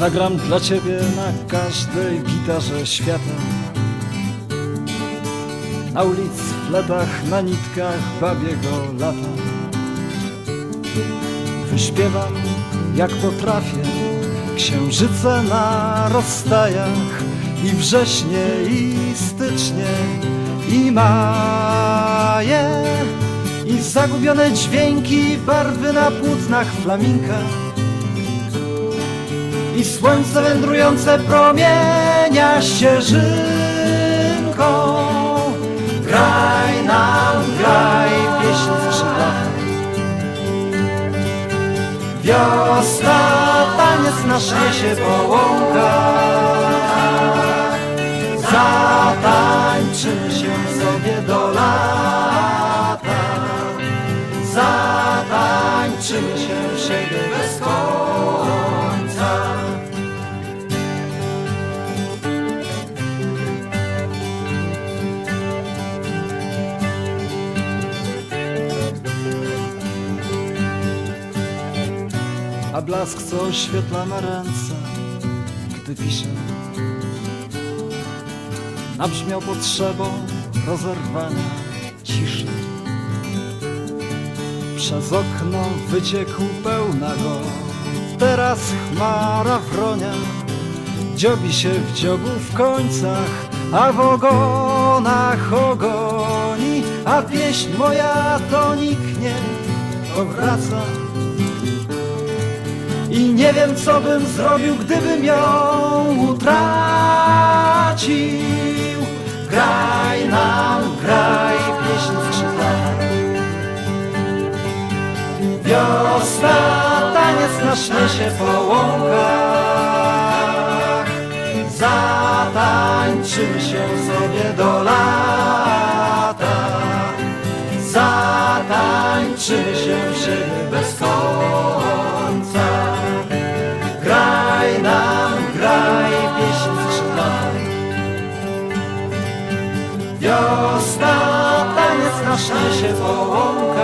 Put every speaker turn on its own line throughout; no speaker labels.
Zagram dla ciebie na każdej gitarze świata. Na ulic, fletach, na nitkach babiego lata. Wyśpiewam jak potrafię. Księżyce na rozstajach I wrześnie, i stycznie, i maje I zagubione dźwięki, barwy na płótnach flaminka i słońce wędrujące promienia ścieżynką. Graj nam, graj pieśń w skrzydłach. Wiosna, taniec nasz niesie po łąkach. Zatańczymy się sobie do lata. Zatańczymy się siebie bez końca. A blask, co oświetla me ręce, gdy piszę. Nabrzmiał potrzebą rozerwania ciszy. Przez okno wyciekł pełna go, teraz chmara wronia. Dziobi się w dziobu w końcach, a w ogonach ogoni, a pieśń moja to niknie, powraca. I nie wiem, co bym zrobił, gdybym ją utracił. Graj nam, graj pieśń w skrzydłach. Wiosna, taniec nasz niesie po Wiosna, taniec nasz niesie po łąkach.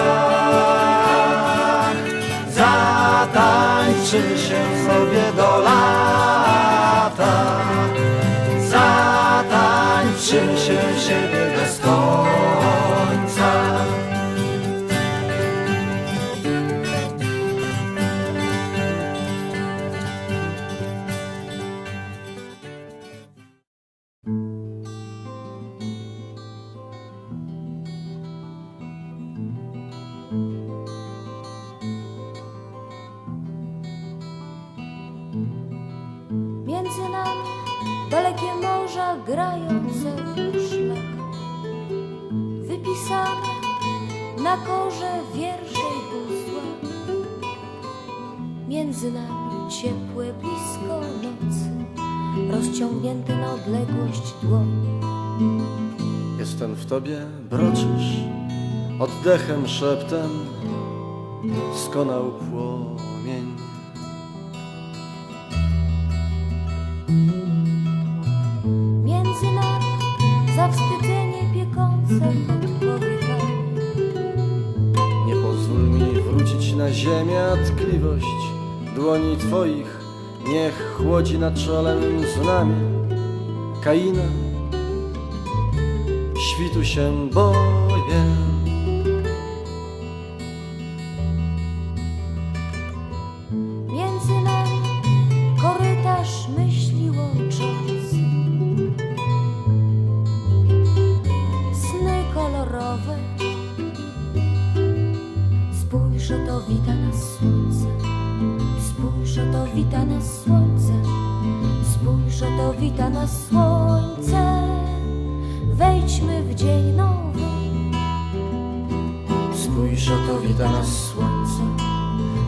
Zatańczymy się sobie do lata. Zatańczymy się siebie bez końca.
Między nami dalekie morza grające w szlak. Wypisane na korze wiersze i puzła Między nami ciepłe blisko nocy Rozciągnięte na odległość dłoni
Jestem w tobie, broczysz oddechem, szeptem, skonał płomień. Wrócić na ziemię, a tkliwość dłoni twoich niech chłodzi na mym znamie. Kaina, świtu się boję.
Spójrz, oto wita nas słońce Spójrz, oto wita nas słońce Spójrz, oto wita nas słońce Wejdźmy w dzień nowy
Spójrz, oto wita nas słońce.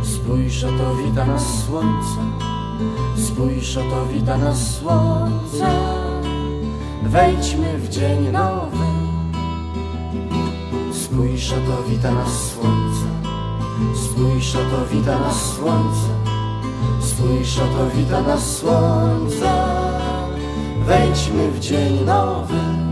Spójrz, oto wita nas słońce. Spójrz, oto wita nas słońce. Wejdźmy w dzień nowy. Spójrz, oto wita nas słońce. Spójrz, oto wita nas słońce. Spójrz, oto wita nas słońce. Wejdźmy w dzień nowy.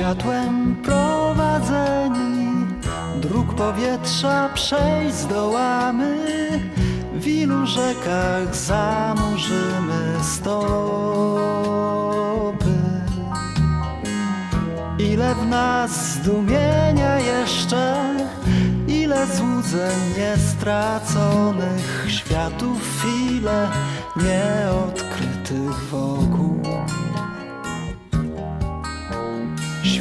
Światłem prowadzeni. Dróg powietrza przejść zdołamy. W ilu rzekach zanurzymy stopy? Ile w nas zdumienia jeszcze Ile złudzeń niestraconych Światów ile nieodkrytych wokół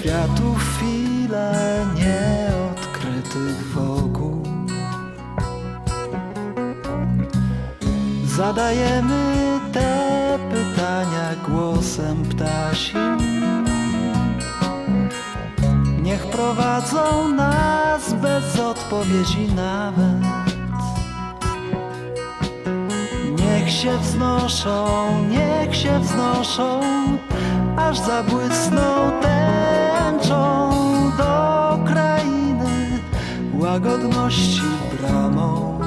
Światów ile nieodkrytych wokół. Zadajemy te pytania głosem ptasim Niech prowadzą nas bez odpowiedzi nawet. Niech się wznoszą, niech się wznoszą Aż zabłysną tęczą Łagodności bramą.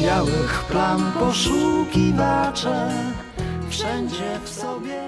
Białych plam poszukiwacze Wszędzie w sobie